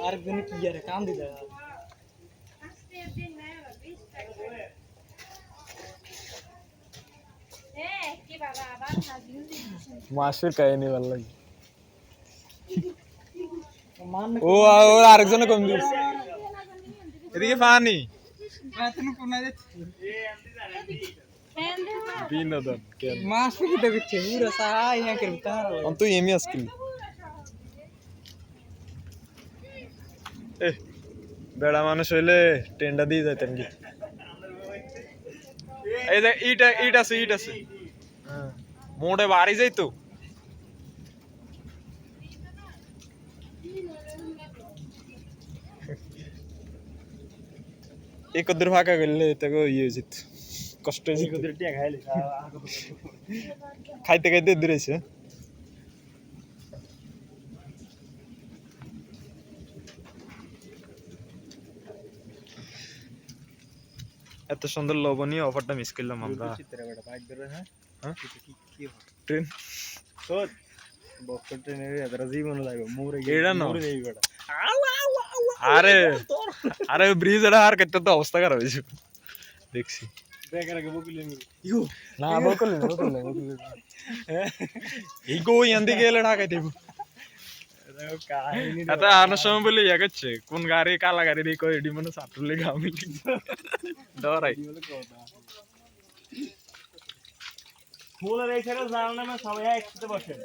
আরেকজনে ও ওর আরেকজনে কম দিস এদিকে পানি বিনোদন মাস ইয়া করবি তাহার তুই এমএস কিলি এ বেড়া মানুষ হইলে টেন্ডা দিয়ে যাইতেন কি? এই যে ইট ইট আছে ইট আছে। মোড়ে বাড়ি যাইতো। এই কদ্দুর ফাঁকা করলে তাকে ইয়ে হয়েছিত কষ্ট হয়েছে টিয়া খাইলে এত সুন্দর লবণীয় অফারটা মিস করলাম আমরা। হ্যাঁ? হ্যাঁ? কি কি ট্রেন আরে। আরে ব্রিজ এটা আর করতে তো অবস্থা খারাপ হয়েছে। দেখছি। না। বকলে বকলে বকলে ইয়ান্দি গেলে ঢাকাই দেব কাহিনী এটা আনার সময় বলে ইয়া করছে কোন গাড়ি কালা গাড়ি দিয়ে কই এডি মানে সাটুলে গামি ডরাই ফুলের এই ছেড়ে সবাই একসাথে বসেন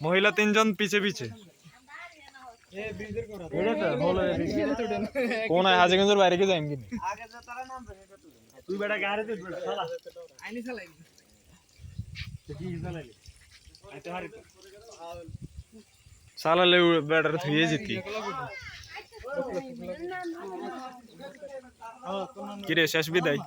মহিলা তিনজন পিছে পিছে এ ব্রিজের করা এটা কোন হাজিগঞ্জের বাইরে কি যাইম কিনি তুই বেটা গাড়ি তুই বেটা চালা আইনি চালাই কি চালাইলি আইতে হারি তো সালালে বেটার থুয়ে যেতি কিরে শেষ বিদায়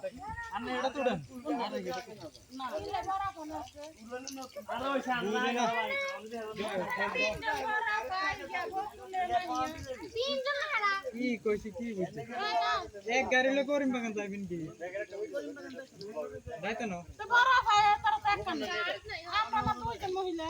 না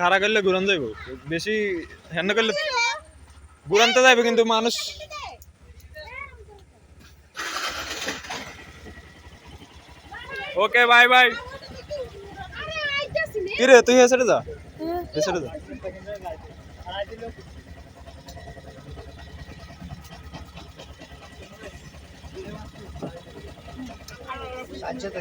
খারা করলে ঘুরান যাইব। বেশি হ্যান্ড করলে ঘুরানতে যাইবে, কিন্তু মানুষ ওকে বাই বাই কি রে তুই এসে যা। এসে যা। আচ্ছা তো